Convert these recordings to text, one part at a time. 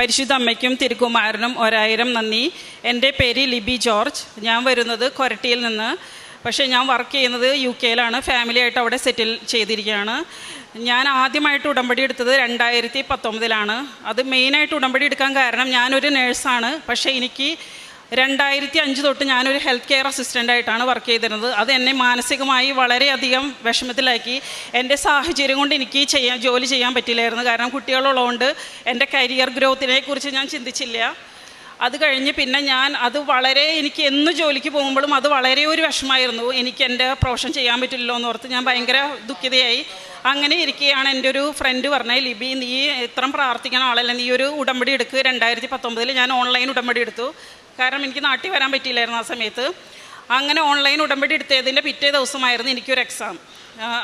പരിശുദ്ധ അമ്മയ്ക്കും തിരുക്കുമാരനും ഒരായിരം നന്ദി. എന്റെ പേര് ലിബി ജോർജ്. ഞാൻ വരുന്നത് കൊരട്ടിയിൽ നിന്ന്. പക്ഷേ ഞാൻ വർക്ക് ചെയ്യുന്നത് യു കെയിലാണ് ഫാമിലിയായിട്ട് അവിടെ സെറ്റിൽ ചെയ്തിരിക്കുകയാണ്. ഞാൻ ആദ്യമായിട്ട് ഉടമ്പടി എടുത്തത് രണ്ടായിരത്തി പത്തൊമ്പതിലാണ്. അത് മെയിനായിട്ട് ഉടമ്പടി എടുക്കാൻ കാരണം ഞാനൊരു നേഴ്സാണ് പക്ഷേ എനിക്ക് രണ്ടായിരത്തി അഞ്ച് തൊട്ട് ഞാനൊരു ഹെൽത്ത് കെയർ അസിസ്റ്റന്റ് ആയിട്ടാണ് വർക്ക് ചെയ്തിരുന്നത്. അത് എന്നെ മാനസികമായി വളരെയധികം വിഷമത്തിലാക്കി. എന്റെ സാഹചര്യം കൊണ്ട് എനിക്ക് ചെയ്യാൻ ജോലി ചെയ്യാൻ പറ്റില്ലായിരുന്നു. കാരണം കുട്ടികളുള്ളതുകൊണ്ട് എന്റെ കരിയർ ഗ്രോത്തിനെ കുറിച്ച് ഞാൻ ചിന്തിച്ചില്ല. അത് കഴിഞ്ഞ് പിന്നെ ഞാൻ അത് വളരെ എനിക്ക് എന്ന് ജോലിക്ക് പോകുമ്പോഴും അത് വളരെ ഒരു വിഷമമായിരുന്നു. എനിക്ക് എന്റെ പ്രൊഫഷൻ ചെയ്യാൻ പറ്റില്ലല്ലോ എന്ന് ഓർത്ത് ഞാൻ ഭയങ്കര ദുഃഖിതയായി. അങ്ങനെ ഇരിക്കുകയാണ് എന്റെ ഒരു ഫ്രണ്ട് പറഞ്ഞത് ലിബി നീ ഇത്രയും പ്രാർത്ഥിക്കണ ആളല്ല. നീ ഒരു ഉടമ്പടി എടുക്കുക രണ്ടായിരത്തി പത്തൊമ്പതിൽ ഞാൻ ഓൺലൈൻ ഉടമ്പടി എടുത്തു. കാരണം എനിക്ക് നാട്ടിൽ വരാൻ പറ്റിയില്ലായിരുന്നു ആ സമയത്ത്. അങ്ങനെ ഓൺലൈൻ ഉടമ്പടി എടുത്തതിന്റെ പിറ്റേ ദിവസമായിരുന്നു എനിക്കൊരു എക്സാം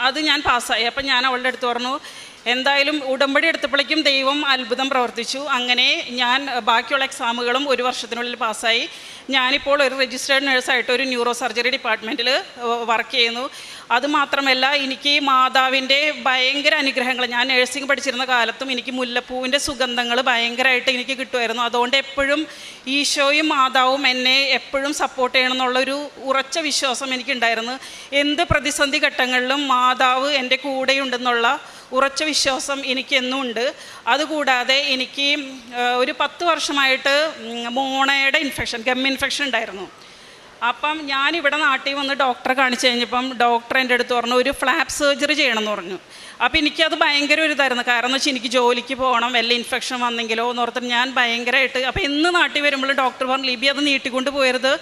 അത് ഞാൻ പാസ്സായി. അപ്പം ഞാൻ അവളുടെ അടുത്ത് പറഞ്ഞു എന്തായാലും ഉടമ്പടി എടുത്തപ്പോഴേക്കും ദൈവം അത്ഭുതം പ്രവർത്തിച്ചു. അങ്ങനെ ഞാൻ ബാക്കിയുള്ള എക്സാമുകളും ഒരു വർഷത്തിനുള്ളിൽ പാസ്സായി. ഞാനിപ്പോൾ ഒരു രജിസ്റ്റേർഡ് നേഴ്സായിട്ട് ഒരു ന്യൂറോ സർജറി ഡിപ്പാർട്ട്മെന്റിൽ വർക്ക് ചെയ്യുന്നു. അതുമാത്രമല്ല എനിക്ക് മാതാവിന്റെ ഭയങ്കര അനുഗ്രഹങ്ങൾ ഞാൻ നേഴ്സിംഗ് പഠിച്ചിരുന്ന കാലത്തും എനിക്ക് മുല്ലപ്പൂവിന്റെ സുഗന്ധങ്ങൾ ഭയങ്കരമായിട്ട് എനിക്ക് കിട്ടുമായിരുന്നു. അതുകൊണ്ട് എപ്പോഴും ഈശോയും മാതാവും എന്നെ എപ്പോഴും സപ്പോർട്ട് ചെയ്യണം എന്നുള്ളൊരു ഉറച്ച വിശ്വാസം എനിക്കുണ്ടായിരുന്നു. എന്ത് പ്രതിസന്ധി ഘട്ടങ്ങളിലും മാതാവ് എന്റെ കൂടെയുണ്ടെന്നുള്ള ഉറച്ച വിശ്വാസം എനിക്കെന്നും ഉണ്ട്. അതുകൂടാതെ എനിക്ക് ഒരു പത്ത് വർഷമായിട്ട് മോണയുടെ ഇൻഫെക്ഷൻ ഗം ഇൻഫെക്ഷൻ ഉണ്ടായിരുന്നു. അപ്പം ഞാൻ ഇവിടെ നാട്ടിൽ വന്ന് ഡോക്ടറെ കാണിച്ചു കഴിഞ്ഞപ്പം ഡോക്ടർ എന്റെ അടുത്ത് പറഞ്ഞു ഒരു ഫ്ലാപ്പ് സർജറി ചെയ്യണമെന്ന് പറഞ്ഞു. അപ്പോൾ എനിക്കത് ഭയങ്കര ഒരു ഇതായിരുന്നു. കാരണം എന്ന് വെച്ചാൽ എനിക്ക് ജോലിക്ക് പോകണം വല്ല ഇൻഫെക്ഷൻ വന്നെങ്കിലോ എന്ന് ഓർത്തിട്ട് ഞാൻ ഭയങ്കരമായിട്ട് അപ്പോൾ ഇന്ന് നാട്ടിൽ വരുമ്പോൾ ഡോക്ടർ പറഞ്ഞു ലിബി അത് നീട്ടിക്കൊണ്ട് പോയരുത്.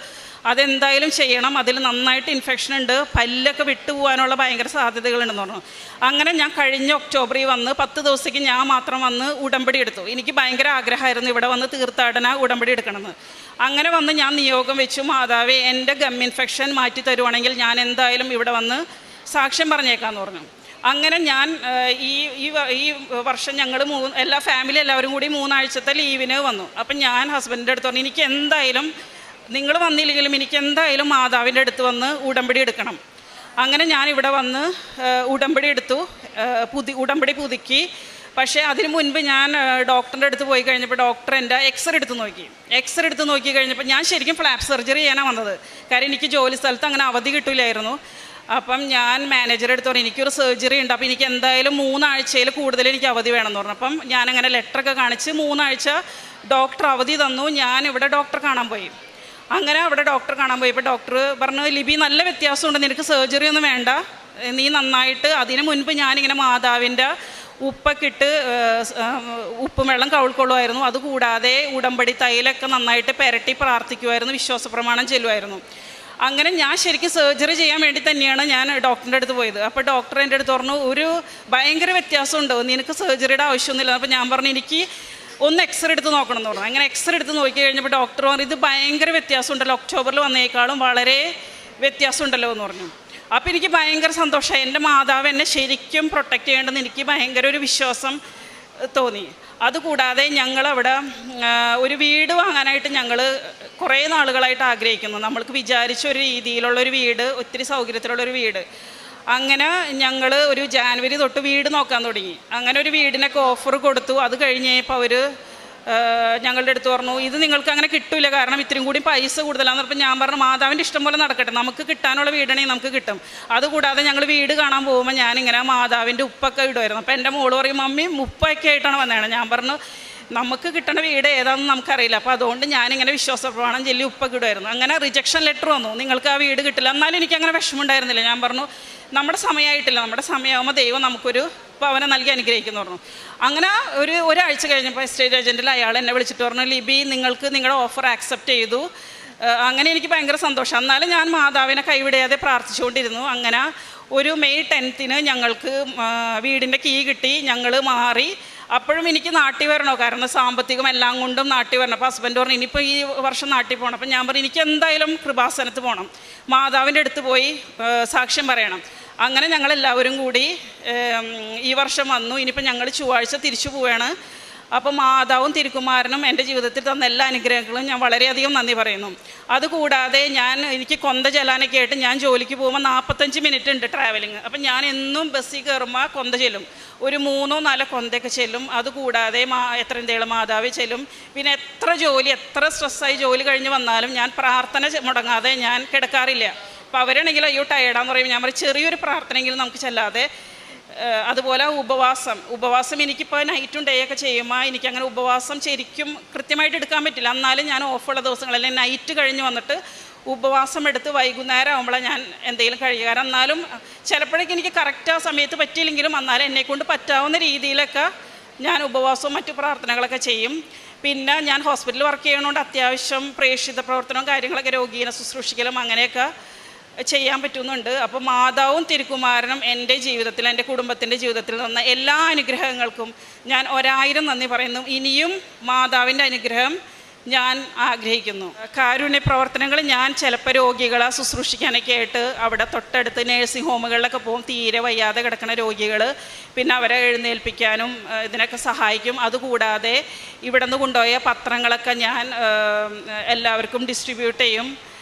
അതെന്തായാലും ചെയ്യണം. അതിൽ നന്നായിട്ട് ഇൻഫെക്ഷൻ ഉണ്ട്. പല്ലൊക്കെ വിട്ടുപോകാനുള്ള ഭയങ്കര സാധ്യതകളുണ്ടെന്ന് പറഞ്ഞു. അങ്ങനെ ഞാൻ കഴിഞ്ഞ ഒക്ടോബറിൽ വന്ന് പത്ത് ദിവസത്തേക്ക് ഞാൻ മാത്രം വന്ന് ഉടമ്പടി എടുത്തു. എനിക്ക് ഭയങ്കര ആഗ്രഹമായിരുന്നു ഇവിടെ വന്ന് തീർത്ഥാടന ഉടമ്പടി എടുക്കണമെന്ന്. അങ്ങനെ വന്ന് ഞാൻ നിയോഗം വെച്ചു. മാതാവേ എന്റെ ഗം ഇൻഫെക്ഷൻ മാറ്റി തരുവാണെങ്കിൽ ഞാൻ എന്തായാലും ഇവിടെ വന്ന് സാക്ഷ്യം പറഞ്ഞേക്കാമെന്ന് പറഞ്ഞു. അങ്ങനെ ഞാൻ ഈ ഈ ഈ വർഷം ഞങ്ങൾ മൂന്ന് എല്ലാ ഫാമിലി എല്ലാവരും കൂടി മൂന്നാഴ്ചത്തെ ലീവിന് വന്നു. അപ്പം ഞാൻ ഹസ്ബൻഡിന്റെ അടുത്ത് പറഞ്ഞു എനിക്ക് എന്തായാലും നിങ്ങൾ വന്നില്ലെങ്കിലും എനിക്ക് എന്തായാലും മാതാവിന്റെ അടുത്ത് വന്ന് ഉടമ്പടി എടുക്കണം. അങ്ങനെ ഞാൻ ഇവിടെ വന്ന് ഉടമ്പടി എടുത്തു. പുതി ഉടമ്പടി പുതുക്കി. പക്ഷേ അതിന് മുൻപ് ഞാൻ ഡോക്ടറിന്റെ അടുത്ത് പോയി കഴിഞ്ഞപ്പോൾ ഡോക്ടർ എന്റെ എക്സ്റേ എടുത്ത് നോക്കി. എക്സ്റേ എടുത്ത് നോക്കി കഴിഞ്ഞപ്പോൾ ഞാൻ ശരിക്കും ഫ്ലാപ്പ് സർജറി ചെയ്യാനാണ് വന്നത്. കാര്യം എനിക്ക് ജോലി സ്ഥലത്ത് അങ്ങനെ അവധി കിട്ടില്ലായിരുന്നു അപ്പം ഞാൻ മാനേജറെ അടുത്ത് പറഞ്ഞു എനിക്കൊരു സർജറി ഉണ്ട്. അപ്പോൾ എനിക്ക് എന്തായാലും മൂന്നാഴ്ചയിൽ കൂടുതൽ എനിക്ക് അവധി വേണമെന്ന് പറഞ്ഞു. അപ്പം ഞാനങ്ങനെ ലെറ്ററൊക്കെ കാണിച്ച് മൂന്നാഴ്ച ഡോക്ടർ അവധി തന്നു. ഞാൻ ഇവിടെ ഡോക്ടറെ കാണാൻ പോയി. അങ്ങനെ അവിടെ ഡോക്ടർ കാണാൻ പോയപ്പോൾ ഡോക്ടർ പറഞ്ഞു ലിബി നല്ല വ്യത്യാസമുണ്ട്. നിനക്ക് സർജറി ഒന്നും വേണ്ട. നീ നന്നായിട്ട് അതിന് മുൻപ് ഞാനിങ്ങനെ മാതാവിന്റെ ഉപ്പൊക്കെ ഇട്ട് ഉപ്പും വെള്ളം കവിൾക്കൊള്ളുമായിരുന്നു. അതുകൂടാതെ ഉടമ്പടി തൈലൊക്കെ നന്നായിട്ട് പെരട്ടി പ്രാർത്ഥിക്കുമായിരുന്നു. വിശ്വാസ പ്രമാണം ചെല്ലുമായിരുന്നു. അങ്ങനെ ഞാൻ ശരിക്കും സർജറി ചെയ്യാൻ വേണ്ടി തന്നെയാണ് ഞാൻ ഡോക്ടറിന്റെ അടുത്ത് പോയത്. അപ്പോൾ ഡോക്ടർ എന്റെ അടുത്ത് പറഞ്ഞു ഒരു ഭയങ്കര വ്യത്യാസമുണ്ട്. നിനക്ക് സർജറിയുടെ ആവശ്യമൊന്നുമില്ല. അപ്പോൾ ഞാൻ പറഞ്ഞു എനിക്ക് ഒന്ന് എക്സ്റേ എടുത്ത് നോക്കണം എന്ന് പറഞ്ഞു. അങ്ങനെ എക്സ്റേ എടുത്ത് നോക്കി കഴിഞ്ഞപ്പോൾ ഡോക്ടർ പറഞ്ഞു ഇത് ഭയങ്കര വ്യത്യാസമുണ്ടല്ലോ. ഒക്ടോബറിൽ വന്നേക്കാളും വളരെ വ്യത്യാസമുണ്ടല്ലോ എന്ന് പറഞ്ഞു. അപ്പോൾ എനിക്ക് ഭയങ്കര സന്തോഷമായി. എന്റെ മാതാവ് എന്നെ ശരിക്കും പ്രൊട്ടക്റ്റ് ചെയ്യേണ്ടെന്ന് എനിക്ക് ഭയങ്കര ഒരു വിശ്വാസം തോന്നി. അതുകൂടാതെ ഞങ്ങളവിടെ ഒരു വീട് വാങ്ങാനായിട്ട് ഞങ്ങൾ കുറേ നാളുകളായിട്ട് ആഗ്രഹിക്കുന്നു. നമ്മൾക്ക് വിചാരിച്ച ഒരു രീതിയിലുള്ളൊരു വീട് ഒത്തിരി സൗകര്യത്തിലുള്ളൊരു വീട്. അങ്ങനെ ഞങ്ങൾ ഒരു ജാനുവരി തൊട്ട് വീട് നോക്കാൻ തുടങ്ങി. അങ്ങനെ ഒരു വീടിനൊക്കെ ഓഫർ കൊടുത്തു. അത് കഴിഞ്ഞപ്പോൾ അവർ ഞങ്ങളുടെ അടുത്ത് പറഞ്ഞു ഇത് നിങ്ങൾക്ക് അങ്ങനെ കിട്ടില്ല കാരണം ഇത്രയും കൂടി പൈസ കൂടുതലാന്ന് പറഞ്ഞപ്പോൾ ഞാൻ പറഞ്ഞു മാതാവിന്റെ ഇഷ്ടം പോലെ നടക്കട്ടെ. നമുക്ക് കിട്ടാനുള്ള വീടാണെങ്കിൽ നമുക്ക് കിട്ടും. അതുകൂടാതെ ഞങ്ങൾ വീട് കാണാൻ പോകുമ്പോൾ ഞാനിങ്ങനെ മാതാവിന്റെ ഉപ്പൊക്കെ ഇടുമായിരുന്നു അപ്പോൾ എന്റെ മോൾ പറയും മമ്മി ഉപ്പൊക്കെ ആയിട്ടാണ് വന്നതാണ് ഞാൻ പറഞ്ഞു നമുക്ക് കിട്ടണ വീട് ഏതാണെന്ന് നമുക്കറിയില്ല. അപ്പോൾ അതുകൊണ്ട് ഞാനിങ്ങനെ വിശ്വാസ പ്രമാണം ചൊല്ലി ഉപ്പൊക്കെ ഇടുമായിരുന്നു അങ്ങനെ റിജക്ഷൻ ലെറ്റർ വന്നു. നിങ്ങൾക്ക് ആ വീട് കിട്ടില്ല. എന്നാലും എനിക്ക് അങ്ങനെ വിഷമമുണ്ടായിരുന്നില്ല. ഞാൻ പറഞ്ഞു നമ്മുടെ സമയമായിട്ടില്ല നമ്മുടെ സമയമാകുമ്പോൾ ദൈവം നമുക്കൊരു ഭവനം നൽകി അനുഗ്രഹിക്കുന്നു പറഞ്ഞു. അങ്ങനെ ഒരു ഒരാഴ്ച കഴിഞ്ഞപ്പോൾ എസ്റ്റേറ്റ് ഏജന്റിൽ അയാൾ എന്നെ വിളിച്ചിട്ട് പറഞ്ഞു ലിബി നിങ്ങൾക്ക് നിങ്ങളുടെ ഓഫർ ആക്സെപ്റ്റ് ചെയ്തു. അങ്ങനെ എനിക്ക് ഭയങ്കര സന്തോഷം. എന്നാലും ഞാൻ മാതാവിനെ കൈവിടാതെ പ്രാർത്ഥിച്ചുകൊണ്ടിരുന്നു. അങ്ങനെ ഒരു മെയ് ടെൻത്തിന് ഞങ്ങൾക്ക് വീടിന്റെ കീ കിട്ടി. ഞങ്ങൾ മാറി അപ്പോഴും എനിക്ക് നാട്ടിൽ വരണോ? കാരണം സാമ്പത്തികം എല്ലാം കൊണ്ടും നാട്ടിൽ വരണം. അപ്പോൾ ഹസ്ബൻഡ് പറഞ്ഞു ഇനിയിപ്പോൾ ഈ വർഷം നാട്ടിൽ പോകണം അപ്പം ഞാൻ പറഞ്ഞു എനിക്ക് എന്തായാലും കൃപാസനത്ത് പോകണം മാതാവിന്റെ അടുത്ത് പോയി സാക്ഷ്യം പറയണം. അങ്ങനെ ഞങ്ങളെല്ലാവരും കൂടി ഈ വർഷം വന്നു. ഇനിയിപ്പോൾ ഞങ്ങൾ ചൊവ്വാഴ്ച തിരിച്ചു പോവുകയാണ് അപ്പം മാതാവും തിരുക്കുമാരനും എന്റെ ജീവിതത്തിൽ തന്ന എല്ലാ അനുഗ്രഹങ്ങളും ഞാൻ വളരെയധികം നന്ദി പറയുന്നു. അതുകൂടാതെ ഞാൻ എനിക്ക് കൊന്ത ചെല്ലാനൊക്കെ ആയിട്ട് ഞാൻ ജോലിക്ക് പോകുമ്പോൾ നാൽപ്പത്തഞ്ച് മിനിറ്റ് ഉണ്ട് ട്രാവലിങ് അപ്പം ഞാൻ എന്നും ബസ്സിൽ കയറുമ്പോൾ കൊന്ത ചെല്ലും. ഒരു മൂന്നോ നാലോ കൊന്തയൊക്കെ ചെല്ലും. അതുകൂടാതെ മാ എത്ര എന്തെങ്കിലും മാതാവ് ചെല്ലും. പിന്നെ എത്ര ജോലി എത്ര സ്ട്രെസ്സായി ജോലി കഴിഞ്ഞ് വന്നാലും ഞാൻ പ്രാർത്ഥന മുടങ്ങാതെ ഞാൻ കിടക്കാറില്ല. അപ്പോൾ അവരാണെങ്കിൽ അയ്യോ ടയർഡാന്ന് പറയുമ്പോൾ ഞാൻ പറയും ചെറിയൊരു പ്രാർത്ഥനയെങ്കിലും നമുക്ക് ചെല്ലാതെ അതുപോലെ ഉപവാസം. ഉപവാസം എനിക്കിപ്പോൾ നൈറ്റും ഡേ ഒക്കെ ചെയ്യുമ്പോൾ എനിക്കങ്ങനെ ഉപവാസം ശരിക്കും കൃത്യമായിട്ട് എടുക്കാൻ പറ്റില്ല. എന്നാലും ഞാൻ ഓഫുള്ള ദിവസങ്ങളിൽ നൈറ്റ് കഴിഞ്ഞ് വന്നിട്ട് ഉപവാസം എടുത്ത് വൈകുന്നേരം ആകുമ്പോഴാണ് ഞാൻ എന്തെങ്കിലും കഴിയുക കാരണം എന്നാലും ചിലപ്പോഴേക്ക് എനിക്ക് കറക്റ്റ് ആ സമയത്ത് പറ്റിയില്ലെങ്കിലും എന്നാലും എന്നെക്കൊണ്ട് പറ്റാവുന്ന രീതിയിലൊക്കെ ഞാൻ ഉപവാസവും മറ്റു പ്രാർത്ഥനകളൊക്കെ ചെയ്യും. പിന്നെ ഞാൻ ഹോസ്പിറ്റലിൽ വർക്ക് ചെയ്യണോണ്ട് അത്യാവശ്യം പ്രേക്ഷിത പ്രവർത്തനവും കാര്യങ്ങളൊക്കെ രോഗീനെ ശുശ്രൂഷിക്കലും അങ്ങനെയൊക്കെ ചെയ്യാൻ പറ്റുന്നുണ്ട്. അപ്പോൾ മാതാവും തിരുക്കുമാരനും എന്റെ ജീവിതത്തിൽ എന്റെ കുടുംബത്തിന്റെ ജീവിതത്തിൽ തന്ന എല്ലാ അനുഗ്രഹങ്ങൾക്കും ഞാൻ ഒരായിരം നന്ദി പറയുന്നു. ഇനിയും മാതാവിന്റെ അനുഗ്രഹം ഞാൻ ആഗ്രഹിക്കുന്നു. കാരുണ്യ പ്രവർത്തനങ്ങൾ ഞാൻ ചിലപ്പോൾ രോഗികളെ ശുശ്രൂഷിക്കാനൊക്കെ ആയിട്ട് അവിടെ തൊട്ടടുത്ത് നേഴ്സിംഗ് ഹോമുകളിലൊക്കെ പോകും. തീരെ വയ്യാതെ കിടക്കുന്ന രോഗികൾ പിന്നെ അവരെ എഴുന്നേൽപ്പിക്കാനും ഇതിനൊക്കെ സഹായിക്കും. അതുകൂടാതെ ഇവിടെ നിന്ന് കൊണ്ടുപോയ പത്രങ്ങളൊക്കെ ഞാൻ എല്ലാവർക്കും ഡിസ്ട്രിബ്യൂട്ട് ചെയ്യും.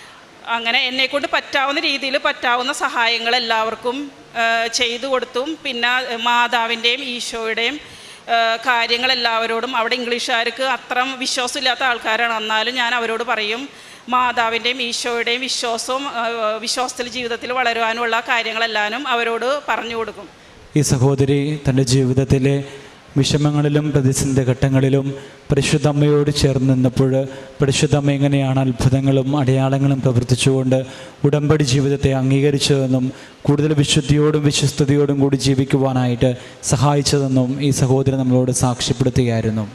അങ്ങനെ എന്നെക്കൊണ്ട് പറ്റാവുന്ന രീതിയിൽ പറ്റാവുന്ന സഹായങ്ങൾ എല്ലാവർക്കും ചെയ്തു കൊടുത്തും പിന്നെ മാതാവിന്റെയും ഈശോയുടെയും കാര്യങ്ങൾ എല്ലാവരോടും അവിടെ ഇംഗ്ലീഷുകാർക്ക് അത്ര വിശ്വാസമില്ലാത്ത ആൾക്കാരാണ്. എന്നാലും ഞാൻ അവരോട് പറയും മാതാവിന്റെയും ഈശോയുടെയും വിശ്വാസവും വിശ്വാസത്തിൽ ജീവിതത്തിൽ വളരുവാനുള്ള കാര്യങ്ങളെല്ലാനും അവരോട് പറഞ്ഞു കൊടുക്കും. ഈ സഹോദരി തന്റെ ജീവിതത്തിലെ വിഷമങ്ങളിലും പ്രതിസന്ധി ഘട്ടങ്ങളിലും പരിശുദ്ധമ്മയോട് ചേർന്ന് നിന്നപ്പോൾ പരിശുദ്ധമ്മ എങ്ങനെയാണ് അത്ഭുതങ്ങളും അടയാളങ്ങളും പ്രവർത്തിച്ചുകൊണ്ട് ഉടമ്പടി ജീവിതത്തെ അംഗീകരിച്ചതെന്നും കൂടുതൽ വിശുദ്ധിയോടും വിശ്വസ്തയോടും കൂടി ജീവിക്കുവാനായിട്ട് സഹായിച്ചതെന്നും ഈ സഹോദരൻ നമ്മളോട് സാക്ഷ്യപ്പെടുത്തുകയായിരുന്നു.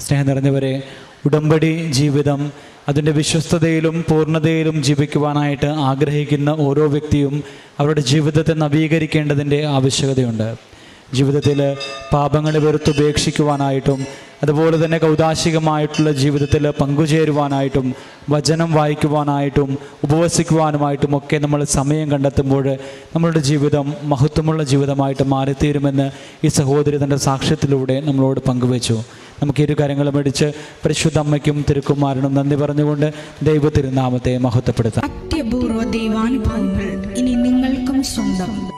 സ്നേഹം നിറഞ്ഞവരെ ഉടമ്പടി ജീവിതം അതിന്റെ വിശ്വസ്തതയിലും പൂർണതയിലും ജീവിക്കുവാനായിട്ട് ആഗ്രഹിക്കുന്ന ഓരോ വ്യക്തിയും അവരുടെ ജീവിതത്തെ നവീകരിക്കേണ്ടതിന്റെ ആവശ്യകതയുണ്ട്. ജീവിതത്തിൽ പാപങ്ങളെ വെറുത്തുപേക്ഷിക്കുവാനായിട്ടും അതുപോലെ തന്നെ കൗതാശികമായിട്ടുള്ള ജീവിതത്തിൽ പങ്കുചേരുവാനായിട്ടും വചനം വായിക്കുവാനായിട്ടും ഉപവസിക്കുവാനുമായിട്ടും ഒക്കെ നമ്മൾ സമയം കണ്ടെത്തുമ്പോൾ നമ്മളുടെ ജീവിതം മഹത്വമുള്ള ജീവിതമായിട്ട് മാറിത്തീരുമെന്ന് ഈ സഹോദരി തന്റെ സാക്ഷ്യത്തിലൂടെ നമ്മളോട് പങ്കുവച്ചു. നമുക്ക് ഇരു കാര്യങ്ങളും മേടിച്ച് പരിശുദ്ധ അമ്മയ്ക്കും തിരുക്കുമാരനും നന്ദി പറഞ്ഞുകൊണ്ട് ദൈവ തിരുനാമത്തെ മഹത്വപ്പെടുത്താം. അത്യപൂർവ ദൈവാനുഭവങ്ങൾ ഇനി നിങ്ങൾക്കും സ്വന്തം.